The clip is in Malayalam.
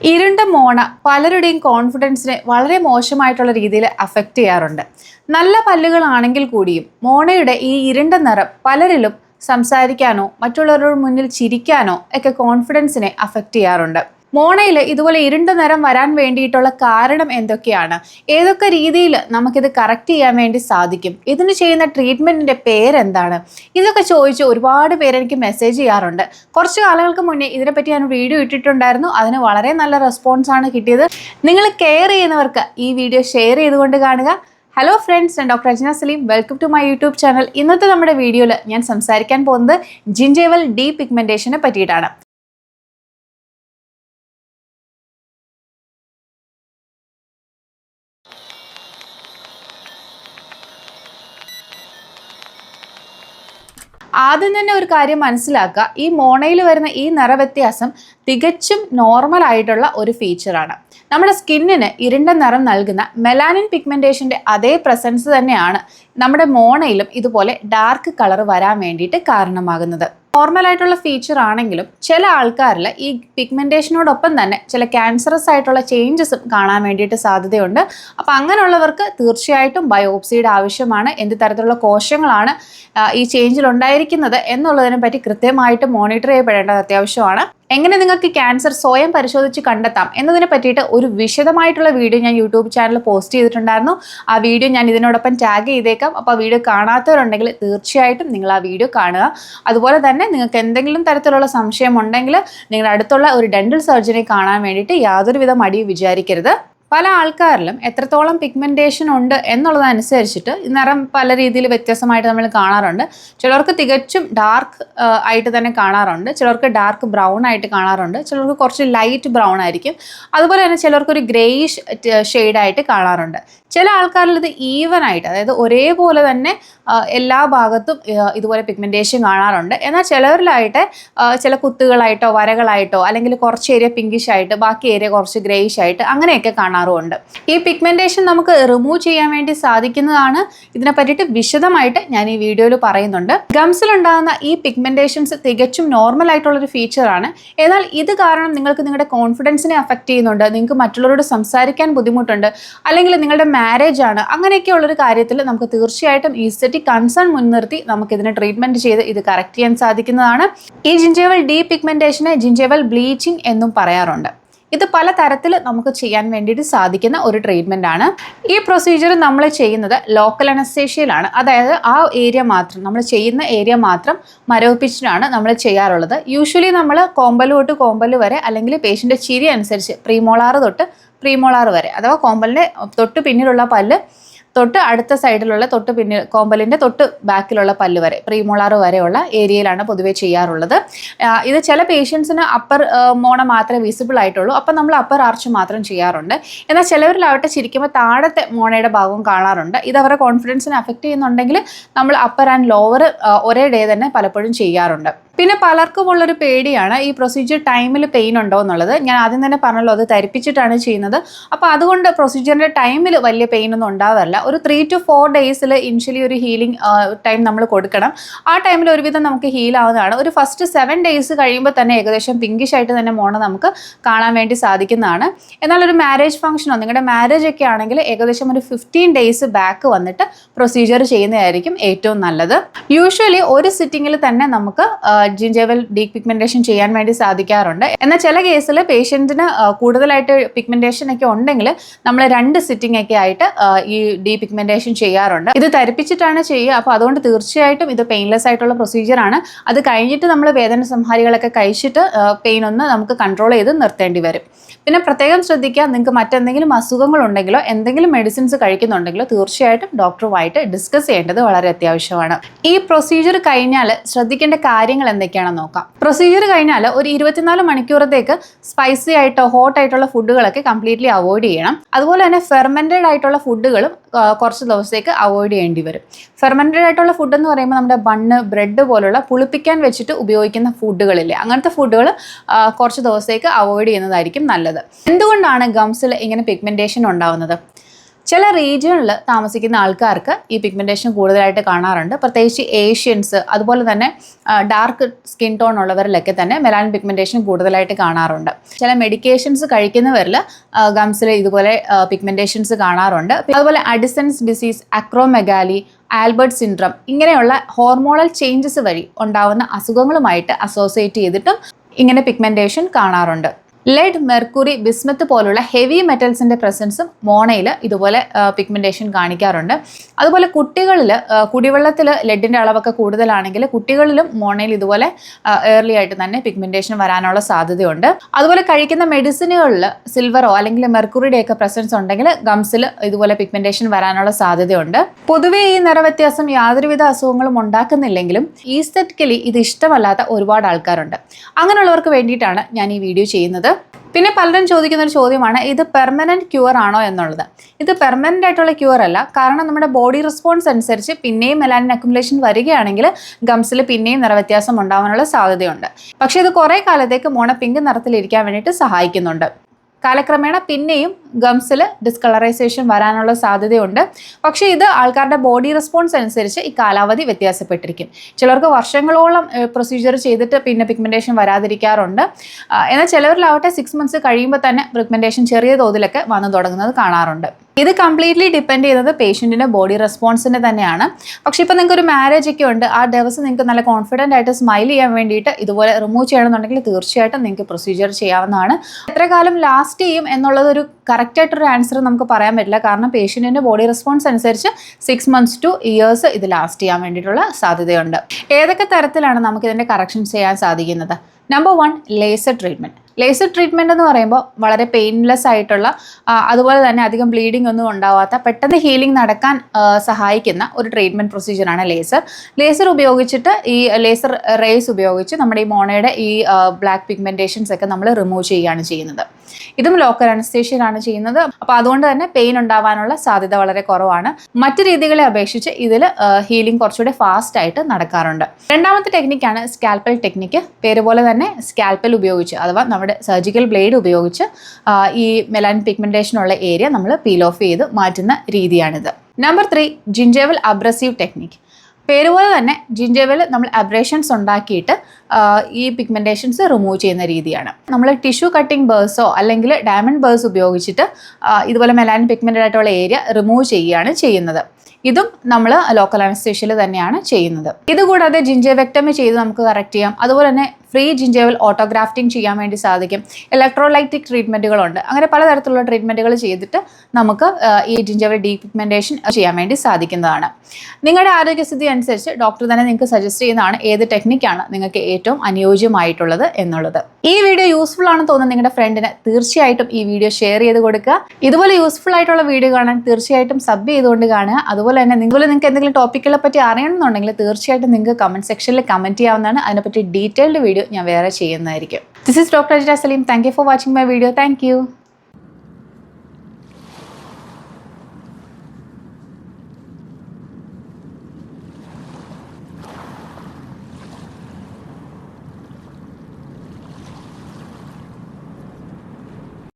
ഇരുണ്ട മോണ പലരുടെയും കോൺഫിഡൻസിനെ വളരെ മോശമായിട്ടുള്ള രീതിയിൽ അഫക്റ്റ് ചെയ്യാറുണ്ട്. നല്ല പല്ലുകളാണെങ്കിൽ കൂടിയും മോണയുടെ ഈ ഇരുണ്ട നിറം പലരിലും സംസാരിക്കാനോ മറ്റുള്ളവരുടെ മുന്നിൽ ചിരിക്കാനോ ഒക്കെ കോൺഫിഡൻസിനെ അഫക്റ്റ് ചെയ്യാറുണ്ട്. മോണയിൽ ഇതുപോലെ ഇരുണ്ട നിറം വരാൻ വേണ്ടിയിട്ടുള്ള കാരണം എന്തൊക്കെയാണ്? ഏതൊക്കെ രീതിയിൽ നമുക്കിത് കറക്റ്റ് ചെയ്യാൻ വേണ്ടി സാധിക്കും? ഇതിന് ചെയ്യുന്ന ട്രീറ്റ്മെന്റിന്റെ പേരെന്താണ്? ഇതൊക്കെ ചോദിച്ച് ഒരുപാട് പേര് എനിക്ക് മെസ്സേജ് ചെയ്യാറുണ്ട്. കുറച്ച് കാലങ്ങൾക്ക് മുന്നേ ഇതിനെപ്പറ്റി ഞാൻ വീഡിയോ ഇട്ടിട്ടുണ്ടായിരുന്നു. അതിന് വളരെ നല്ല റെസ്പോൺസ് ആണ് കിട്ടിയത്. നിങ്ങൾ കെയർ ചെയ്യുന്നവർക്ക് ഈ വീഡിയോ ഷെയർ ചെയ്തുകൊണ്ട് കാണുക. ഹലോ ഫ്രണ്ട്സ് ഞാൻ doctor Ajna Saleem. Welcome to my YouTube channel ഇന്നത്തെ നമ്മുടെ വീഡിയോയിൽ ഞാൻ സംസാരിക്കാൻ പോകുന്നത് ജിഞ്ചേവൽ ഡീ പിഗ്മെന്റേഷനെ പറ്റിയിട്ടാണ്. ആദ്യം തന്നെ ഒരു കാര്യം മനസ്സിലാക്കുക. ഈ മോണയിൽ വരുന്ന ഈ നിറവ്യത്യാസം തികച്ചും നോർമൽ ആയിട്ടുള്ള ഒരു ഫീച്ചറാണ് നമ്മുടെ സ്കിന്നിന് ഇരുണ്ട നിറം നൽകുന്ന മെലാനിൻ പിഗ്മെന്റേഷന്റെ അതേ പ്രസൻസ് തന്നെയാണ് നമ്മുടെ മോണയിലും ഇതുപോലെ ഡാർക്ക് കളർ വരാൻ വേണ്ടിയിട്ട് കാരണമാകുന്നത്. നോർമൽ ആയിട്ടുള്ള ഫീച്ചർ ആണെങ്കിലും ചില ആൾക്കാരിൽ ഈ പിഗ്മെന്റേഷനോടൊപ്പം തന്നെ ചില ക്യാൻസറസ് ആയിട്ടുള്ള ചേഞ്ചസും കാണാൻ വേണ്ടിയിട്ട് സാധ്യതയുണ്ട്. അപ്പോൾ അങ്ങനെയുള്ളവർക്ക് തീർച്ചയായിട്ടും ബയോപ്സിയുടെ ആവശ്യമാണ്. എന്ത് തരത്തിലുള്ള കോശങ്ങളാണ് ഈ ചേഞ്ചിൽ ഉണ്ടായിരിക്കുന്നത് എന്നുള്ളതിനെ പറ്റി കൃത്യമായിട്ട് മോണിറ്റർ ചെയ്യപ്പെടേണ്ടത് അത്യാവശ്യമാണ്. എങ്ങനെ നിങ്ങൾക്ക് ക്യാൻസർ സ്വയം പരിശോധിച്ച് കണ്ടെത്താം എന്നതിനെ പറ്റിയിട്ട് ഒരു വിശദമായിട്ടുള്ള വീഡിയോ ഞാൻ യൂട്യൂബ് ചാനൽ പോസ്റ്റ് ചെയ്തിട്ടുണ്ടായിരുന്നു. ആ വീഡിയോ ഞാൻ ഇതിനോടൊപ്പം ടാഗ് ചെയ്തേക്കാം. അപ്പോൾ ആ വീഡിയോ കാണാത്തവരുണ്ടെങ്കിൽ തീർച്ചയായിട്ടും നിങ്ങൾ ആ വീഡിയോ കാണുക. അതുപോലെ തന്നെ നിങ്ങൾക്ക് എന്തെങ്കിലും തരത്തിലുള്ള സംശയം ഉണ്ടെങ്കിൽ നിങ്ങളുടെ അടുത്തുള്ള ഒരു ഡെന്റൽ സർജറി കാണാൻ വേണ്ടിയിട്ട് യാതൊരുവിധ മടിയും വിചാരിക്കരുത്. പല ആൾക്കാരിലും എത്രത്തോളം പിഗ്മെന്റേഷൻ ഉണ്ട് എന്നുള്ളതനുസരിച്ചിട്ട് നിറം പല രീതിയിൽ വ്യത്യസ്തമായിട്ട് നമ്മൾ കാണാറുണ്ട്. ചിലർക്ക് തികച്ചും ഡാർക്ക് ആയിട്ട് തന്നെ കാണാറുണ്ട്. ചിലർക്ക് ഡാർക്ക് ബ്രൗൺ ആയിട്ട് കാണാറുണ്ട്. ചിലർക്ക് കുറച്ച് ലൈറ്റ് ബ്രൗൺ ആയിരിക്കും. അതുപോലെ തന്നെ ചിലർക്ക് ഒരു ഗ്രേയിഷ് ഷെയ്ഡായിട്ട് കാണാറുണ്ട്. ചില ആൾക്കാരിൽ ഇത് ഈവൻ ആയിട്ട് അതായത് ഒരേപോലെ തന്നെ എല്ലാ ഭാഗത്തും ഇതുപോലെ പിഗ്മെന്റേഷൻ കാണാറുണ്ട്. എന്നാൽ ചിലവരിലായിട്ട് ചില കുത്തുകളായിട്ടോ വരകളായിട്ടോ അല്ലെങ്കിൽ കുറച്ച് ഏരിയ പിങ്കിഷ് ആയിട്ട് ബാക്കി ഏരിയ കുറച്ച് ഗ്രേയിഷ് ആയിട്ട് അങ്ങനെയൊക്കെ കാണാറുമുണ്ട്. ഈ പിഗ്മെന്റേഷൻ നമുക്ക് റിമൂവ് ചെയ്യാൻ വേണ്ടി സാധിക്കുന്നതാണ്. ഇതിനെ പറ്റിയിട്ട് വിശദമായിട്ട് ഞാൻ ഈ വീഡിയോയിൽ പറയുന്നുണ്ട്. ഗംസിലുണ്ടാകുന്ന ഈ പിഗ്മെന്റേഷൻസ് തികച്ചും നോർമൽ ആയിട്ടുള്ളൊരു ഫീച്ചറാണ് എന്നാൽ ഇത് കാരണം നിങ്ങൾക്ക് നിങ്ങളുടെ കോൺഫിഡൻസിനെ അഫക്റ്റ് ചെയ്യുന്നുണ്ട് നിങ്ങൾക്ക് മറ്റുള്ളവരോട് സംസാരിക്കാൻ ബുദ്ധിമുട്ടുണ്ട് അല്ലെങ്കിൽ നിങ്ങളുടെ മാരേജ് ആണ്. അങ്ങനെയൊക്കെയുള്ളൊരു കാര്യത്തിൽ നമുക്ക് തീർച്ചയായിട്ടും ഈസ്തറ്റിക് കൺസേൺ മുൻനിർത്തി നമുക്ക് ഇതിനെ ട്രീറ്റ്മെന്റ് ചെയ്ത് ഇത് കറക്റ്റ് ചെയ്യാൻ സാധിക്കുന്നതാണ്. ഈ ജിഞ്ചേവൽ ഡീ പിഗ്മെന്റേഷനെ ജിഞ്ചേവൽ ബ്ലീച്ചിങ് എന്നും പറയാറുണ്ട്. ഇത് പല തരത്തിൽ നമുക്ക് ചെയ്യാൻ വേണ്ടിയിട്ട് സാധിക്കുന്ന ഒരു ട്രീറ്റ്മെന്റ് ആണ്. ഈ പ്രൊസീജിയർ നമ്മൾ ചെയ്യുന്നത് ലോക്കൽ അനസ്തേഷ്യയിലാണ് അതായത് ആ ഏരിയ മാത്രം നമ്മൾ ചെയ്യുന്ന ഏരിയ മാത്രം മരവിപ്പിച്ചിട്ടാണ് നമ്മൾ ചെയ്യാറുള്ളത്. യൂഷ്വലി നമ്മൾ കോമ്പൽ തൊട്ട് കോമ്പൽ വരെ അല്ലെങ്കിൽ പേഷ്യന്റെ ചിരി അനുസരിച്ച് പ്രീമോളാറ് തൊട്ട് പ്രീമോളാർ വരെ. അഥവാ കോമ്പലിന്റെ തൊട്ട് പിന്നിലുള്ള പല്ല് തൊട്ട് അടുത്ത സൈഡിലുള്ള തൊട്ട് പിന്നിൽ കോമ്പലിന്റെ തൊട്ട് ബാക്കിലുള്ള പല്ല് വരെ പ്രീമോളാർ വരെയുള്ള ഏരിയയിലാണ് പൊതുവേ ചെയ്യാറുള്ളത്. ഇത് ചില പേഷ്യൻസിന് അപ്പർ മോണ മാത്രമേ വിസിബിൾ ആയിട്ടുള്ളൂ. അപ്പം നമ്മൾ അപ്പർ ആർച്ച് മാത്രം ചെയ്യാറുണ്ട്. എന്നാൽ ചിലവരിലാവട്ടെ ചിരിക്കുമ്പോൾ താഴത്തെ മോണയുടെ ഭാഗവും കാണാറുണ്ട്. ഇത് അവരുടെ കോൺഫിഡൻസിനെ അഫക്റ്റ് ചെയ്യുന്നുണ്ടെങ്കിൽ നമ്മൾ അപ്പർ ആൻഡ് ലോവർ ഒരേ ഡേ തന്നെ പലപ്പോഴും ചെയ്യാറുണ്ട്. പിന്നെ പലർക്കും ഉള്ളൊരു പേടിയാണ് ഈ പ്രൊസീജിയർ ടൈമിൽ പെയിൻ ഉണ്ടോ എന്നുള്ളത്. ഞാൻ ആദ്യം തന്നെ പറഞ്ഞല്ലോ അത് ധരിപ്പിച്ചിട്ടാണ് ചെയ്യുന്നത്. അപ്പോൾ അതുകൊണ്ട് പ്രൊസീജിയറിന്റെ ടൈമിൽ വലിയ പെയിൻ ഒന്നും ഉണ്ടാവാറില്ല. ഒരു ത്രീ ടു ഫോർ ഡേയ്സിൽ ഇനിഷ്യലി ഒരു ഹീലിംഗ് ടൈം നമ്മൾ കൊടുക്കണം. ആ ടൈമിൽ ഒരുവിധം നമുക്ക് ഹീൽ ആവുന്നതാണ്. ഒരു ഫസ്റ്റ് സെവൻ ഡേയ്സ് കഴിയുമ്പോൾ തന്നെ ഏകദേശം പിങ്കിഷ് ആയിട്ട് തന്നെ മോണ നമുക്ക് കാണാൻ വേണ്ടി സാധിക്കുന്നതാണ്. എന്നാൽ ഒരു മാരേജ് ഫംഗ്ഷനോ നിങ്ങളുടെ മാരേജ് ഒക്കെ ആണെങ്കിൽ ഏകദേശം ഒരു ഫിഫ്റ്റീൻ ഡേയ്സ് ബാക്ക് വന്നിട്ട് പ്രൊസീജിയർ ചെയ്യുന്നതായിരിക്കും ഏറ്റവും നല്ലത്. യൂഷ്വലി ഒരു സിറ്റിങ്ങിൽ തന്നെ നമുക്ക് ജിഞ്ചേവൽ ഡീ പിഗ്മെന്റേഷൻ ചെയ്യാൻ വേണ്ടി സാധിക്കാറുണ്ട്. എന്നാൽ ചില കേസിൽ പേഷ്യന്റിന് കൂടുതലായിട്ട് പിഗ്മെന്റേഷൻ ഒക്കെ ഉണ്ടെങ്കിൽ നമ്മൾ രണ്ട് സിറ്റിംഗ് ഒക്കെ ആയിട്ട് ഈ ഡീ പിഗ്മെന്റേഷൻ ചെയ്യാറുണ്ട്. ഇത് തരിപ്പിച്ചിട്ടാണ് ചെയ്യുക. അപ്പോൾ അതുകൊണ്ട് തീർച്ചയായിട്ടും ഇത് പെയിൻലെസ് ആയിട്ടുള്ള പ്രൊസീജിയർ ആണ്. അത് കഴിഞ്ഞിട്ട് നമ്മൾ വേദന സംഹാരികളൊക്കെ കഴിച്ചിട്ട് പെയിൻ ഒന്ന് നമുക്ക് കൺട്രോൾ ചെയ്ത് നിർത്തേണ്ടി വരും. പിന്നെ പ്രത്യേകം ശ്രദ്ധിക്കുക നിങ്ങൾക്ക് മറ്റെന്തെങ്കിലും അസുഖങ്ങൾ ഉണ്ടെങ്കിലോ എന്തെങ്കിലും മെഡിസിൻസ് കഴിക്കുന്നുണ്ടെങ്കിലോ തീർച്ചയായിട്ടും ഡോക്ടറുമായിട്ട് ഡിസ്കസ് ചെയ്യേണ്ടത് വളരെ അത്യാവശ്യമാണ്. ഈ പ്രൊസീജിയർ കഴിഞ്ഞാൽ ശ്രദ്ധിക്കേണ്ട കാര്യങ്ങൾ എന്തൊക്കെയാണെന്ന് നോക്കാം. പ്രൊസീജിയർ കഴിഞ്ഞാൽ ഒരു ഇരുപത്തിനാല് മണിക്കൂറത്തേക്ക് സ്പൈസി ആയിട്ടോ ഹോട്ട് ആയിട്ടുള്ള ഫുഡുകളൊക്കെ കംപ്ലീറ്റ്ലി അവോയ്ഡ് ചെയ്യണം. അതുപോലെ തന്നെ ഫെർമെന്റഡ് ആയിട്ടുള്ള ഫുഡുകളും കുറച്ച് ദിവസത്തേക്ക് അവോയ്ഡ് ചെയ്യേണ്ടി വരും. ഫെർമെന്റഡ് ആയിട്ടുള്ള ഫുഡ് എന്ന് പറയുമ്പോൾ നമ്മുടെ ബണ്ണ് ബ്രെഡ് പോലുള്ള പുളിപ്പിക്കാൻ വെച്ചിട്ട് ഉപയോഗിക്കുന്ന ഫുഡുകളില്ലേ അങ്ങനത്തെ ഫുഡുകൾ കുറച്ച് ദിവസത്തേക്ക് അവോയ്ഡ് ചെയ്യുന്നതായിരിക്കും നല്ലത്. എന്തുകൊണ്ടാണ് ഗംസിൽ ഇങ്ങനെ പിഗ്മെന്റേഷൻ ഉണ്ടാവുന്നത്? ചില റീജിയണിൽ താമസിക്കുന്ന ആൾക്കാർക്ക് ഈ പിഗ്മെന്റേഷൻ കൂടുതലായിട്ട് കാണാറുണ്ട്. പ്രത്യേകിച്ച് ഏഷ്യൻസ് അതുപോലെ തന്നെ ഡാർക്ക് സ്കിൻ ടോൺ ഉള്ളവരിലൊക്കെ തന്നെ മെലാൻ പിഗ്മെന്റേഷൻ കൂടുതലായിട്ട് കാണാറുണ്ട്. ചില മെഡിക്കേഷൻസ് കഴിക്കുന്നവരിൽ ഗംസിൽ ഇതുപോലെ പിഗ്മെന്റേഷൻസ് കാണാറുണ്ട്. അതുപോലെ Addison's disease acromegaly Albright syndrome ഇങ്ങനെയുള്ള ഹോർമോണൽ ചേഞ്ചസ് വഴി ഉണ്ടാവുന്ന അസുഖങ്ങളുമായിട്ട് അസോസിയേറ്റ് ചെയ്തിട്ടും ഇങ്ങനെ പിഗ്മെന്റേഷൻ കാണാറുണ്ട്. ലെഡ് മെർക്കുറി ബിസ്മത്ത് പോലുള്ള ഹെവി മെറ്റൽസിന്റെ പ്രസൻസും മോണയിൽ ഇതുപോലെ പിഗ്മെന്റേഷൻ കാണിക്കാറുണ്ട്. അതുപോലെ കുട്ടികളിൽ കുടിവെള്ളത്തിൽ ലെഡിന്റെ അളവൊക്കെ കൂടുതലാണെങ്കിൽ കുട്ടികളിലും മോണയിൽ ഇതുപോലെ ഏർലി ആയിട്ട് തന്നെ പിഗ്മെന്റേഷൻ വരാനുള്ള സാധ്യതയുണ്ട്. അതുപോലെ കഴിക്കുന്ന മെഡിസിനുകളിൽ സിൽവറോ അല്ലെങ്കിൽ മെർക്കുറിയുടെയൊക്കെ പ്രസൻസ് ഉണ്ടെങ്കിൽ ഗംസിൽ ഇതുപോലെ പിഗ്മെന്റേഷൻ വരാനുള്ള സാധ്യതയുണ്ട്. പൊതുവേ ഈ നിറവ്യത്യാസം യാതൊരുവിധ അസുഖങ്ങളും ഉണ്ടാക്കുന്നില്ലെങ്കിലും ഈസ്തറ്റിക്കലി ഇത് ഇഷ്ടമല്ലാത്ത ഒരുപാട് ആൾക്കാരുണ്ട്. അങ്ങനെയുള്ളവർക്ക് വേണ്ടിയിട്ടാണ് ഞാൻ ഈ വീഡിയോ ചെയ്യുന്നത്. പിന്നെ പലരും ചോദിക്കുന്ന ഒരു ചോദ്യമാണ് ഇത് പെർമനന്റ് ക്യൂർ ആണോ എന്നുള്ളത്. ഇത് പെർമനന്റ് ആയിട്ടുള്ള ക്യൂർ അല്ല കാരണം നമ്മുടെ ബോഡി റെസ്പോൺസ് അനുസരിച്ച് പിന്നെയും മെലാനിൻ അക്കുമുലേഷൻ വരികയാണെങ്കിൽ ഗംസിൽ പിന്നെയും നിറവ്യത്യാസം ഉണ്ടാവാനുള്ള സാധ്യതയുണ്ട്. പക്ഷേ ഇത് കുറേ കാലത്തേക്ക് മോണ പിങ്ക് നിറത്തിലിരിക്കാൻ വേണ്ടിയിട്ട് സഹായിക്കുന്നുണ്ട്. കാലക്രമേണ പിന്നെയും ഗംസിൽ ഡിസ്കളറൈസേഷൻ വരാനുള്ള സാധ്യതയുണ്ട്. പക്ഷേ ഇത് ആൾക്കാരുടെ ബോഡി റെസ്പോൺസ് അനുസരിച്ച് ഈ കാലാവധി വ്യത്യാസപ്പെട്ടിരിക്കും. ചിലർക്ക് വർഷങ്ങളോളം പ്രൊസീജിയർ ചെയ്തിട്ട് പിന്നെ പിഗ്മെന്റേഷൻ വരാതിരിക്കാറുണ്ട്. എന്നാൽ ചിലവരിലാവട്ടെ സിക്സ് മന്ത്സ് കഴിയുമ്പോൾ തന്നെ പിഗ്മെന്റേഷൻ ചെറിയ തോതിലൊക്കെ വന്നു തുടങ്ങുന്നത് കാണാറുണ്ട്. ഇത് കംപ്ലീറ്റ്ലി ഡിപ്പെൻഡ് ചെയ്യുന്നത് പേഷ്യന്റിന്റെ ബോഡി റെസ്പോൺസിന് തന്നെയാണ്. പക്ഷേ ഇപ്പോൾ നിങ്ങൾക്ക് ഒരു മാരേജ് ഒക്കെ ഉണ്ട് ആ ദിവസം നിങ്ങൾക്ക് നല്ല കോൺഫിഡന്റ് ആയിട്ട് സ്മൈൽ ചെയ്യാൻ വേണ്ടിയിട്ട് ഇതുപോലെ റിമൂവ് ചെയ്യണമെന്നുണ്ടെങ്കിൽ തീർച്ചയായിട്ടും നിങ്ങൾക്ക് പ്രൊസീജിയർ ചെയ്യാവുന്നതാണ്. എത്ര കാലം ലാസ്റ്റ് ചെയ്യും എന്നുള്ളത് ഒരു കറക്റ്റായിട്ടൊരു ആൻസർ നമുക്ക് പറയാൻ പറ്റില്ല. കാരണം പേഷ്യന്റിന്റെ ബോഡി റെസ്പോൺസ് അനുസരിച്ച് സിക്സ് മന്ത്സ് ടു ഇയേഴ്സ് ഇത് ലാസ്റ്റ് ചെയ്യാൻ വേണ്ടിയിട്ടുള്ള സാധ്യതയുണ്ട്. ഏതൊക്കെ തരത്തിലാണ് നമുക്ക് ഇതിന്റെ കറക്ഷൻ ചെയ്യാൻ സാധിക്കുന്നത്? Number one laser treatment laser treatment എന്ന് പറയുമ്പോൾ വളരെ പെയിൻലെസ് ആയിട്ടുള്ള അതുപോലെ തന്നെ അധികം ബ്ലീഡിംഗ് ഒന്നും ഉണ്ടാവാത്ത പെട്ടെന്ന് ഹീലിംഗ് നടക്കാൻ സഹായിക്കുന്ന ഒരു ട്രീറ്റ്മെന്റ് പ്രൊസീജിയറാണ് ലേസർ ലേസർ ഉപയോഗിച്ചിട്ട് ഈ ലേസർ റേസ് ഉപയോഗിച്ച് നമ്മുടെ ഈ മോണയുടെ ഈ ബ്ലാക്ക് പിഗ്മെന്റേഷൻസ് ഒക്കെ നമ്മൾ റിമൂവ് ചെയ്യുകയാണ് ചെയ്യുന്നത്. ഇതും ലോക്കൽ അനസ്തേഷ്യയിലാണ് ചെയ്യുന്നത്. അപ്പോൾ അതുകൊണ്ട് തന്നെ പെയിൻ ഉണ്ടാവാനുള്ള സാധ്യത വളരെ കുറവാണ്. മറ്റു രീതികളെ അപേക്ഷിച്ച് ഇതിൽ ഹീലിംഗ് കുറച്ചുകൂടി ഫാസ്റ്റ് ആയിട്ട് നടക്കാറുണ്ട്. രണ്ടാമത്തെ ടെക്നിക്കാണ് സ്കാൽപ്പൽ ടെക്നിക്ക് പേര് പോലെ തന്നെ സ്കാൽപ്പൽ ഉപയോഗിച്ച് അഥവാ നമ്മുടെ സർജിക്കൽ ബ്ലേഡ് ഉപയോഗിച്ച് ഈ മെലാൻ ഉള്ള ഏരിയ നമ്മൾ പീൽ ഓഫ് ചെയ്ത് മാറ്റുന്ന രീതിയാണിത്. Number three gingival abrasive technique പേരുപോലെ തന്നെ ജിഞ്ചവിൽ നമ്മൾ അബ്രേഷൻസ് ഉണ്ടാക്കിയിട്ട് ഈ പിഗ്മെന്റേഷൻസ് റിമൂവ് ചെയ്യുന്ന രീതിയാണ്. നമ്മൾ ടിഷ്യൂ കട്ടിംഗ് ബേഴ്സോ അല്ലെങ്കിൽ ഡയമണ്ട് ബേഴ്സ് ഉപയോഗിച്ചിട്ട് ഇതുപോലെ മെലാനിൻ പിഗ്മെന്റഡ് ആയിട്ടുള്ള ഏരിയ റിമൂവ് ചെയ്യുകയാണ് ചെയ്യുന്നത്. ഇതും നമ്മൾ ലോക്കൽ അനസ്തേഷ്യയിൽ തന്നെയാണ് ചെയ്യുന്നത്. ഇതുകൂടാതെ ജിഞ്ചവെക്ടമി ചെയ്ത് നമുക്ക് കറക്റ്റ് ചെയ്യാം. അതുപോലെ തന്നെ ഫ്രീ ജിഞ്ചേവൽ ഓട്ടോഗ്രാഫ്റ്റിംഗ് ചെയ്യാൻ വേണ്ടി സാധിക്കും. ഇലക്ട്രോലൈറ്റിക് ട്രീറ്റ്മെന്റുകളുണ്ട് അങ്ങനെ പലതരത്തിലുള്ള ട്രീറ്റ്മെന്റുകൾ ചെയ്തിട്ട് നമുക്ക് ഈ ജിഞ്ചേവൽ ഡീപിഗ്മെന്റേഷൻ ചെയ്യാൻ വേണ്ടി സാധിക്കുന്നതാണ്. നിങ്ങളുടെ ആരോഗ്യസ്ഥിതി അനുസരിച്ച് ഡോക്ടർ തന്നെ നിങ്ങൾക്ക് സജസ്റ്റ് ചെയ്യുന്നതാണ് ഏത് ടെക്നിക്കാണ് നിങ്ങൾക്ക് ഏറ്റവും അനുയോജ്യമായിട്ടുള്ളത് എന്നുള്ളത്. ഈ വീഡിയോ യൂസ്ഫുൾ ആണെന്ന് തോന്നുന്ന നിങ്ങളുടെ ഫ്രണ്ടിന് തീർച്ചയായിട്ടും ഈ വീഡിയോ ഷെയർ ചെയ്ത് കൊടുക്കുക. ഇതുപോലെ യൂസ്ഫുൾ ആയിട്ടുള്ള വീഡിയോ കാണാൻ തീർച്ചയായിട്ടും സബ് ചെയ്തുകൊണ്ട് കാണുക. അതുപോലെ തന്നെ നിങ്ങൾ നിങ്ങൾക്ക് എന്തെങ്കിലും ടോപ്പിക്കുകളെ പറ്റി അറിയണമെന്നുണ്ടെങ്കിൽ തീർച്ചയായിട്ടും നിങ്ങൾക്ക് കമന്റ് സെക്ഷനിൽ കമന്റ് ചെയ്യാവുന്നതാണ്. അതിനെപ്പറ്റി ഡീറ്റെയിൽഡ് വീഡിയോ ഞാൻ വേറെ ചെയ്യുന്നതായിരിക്കും. This is doctor Ajitha Saleem thank you for watching my video thank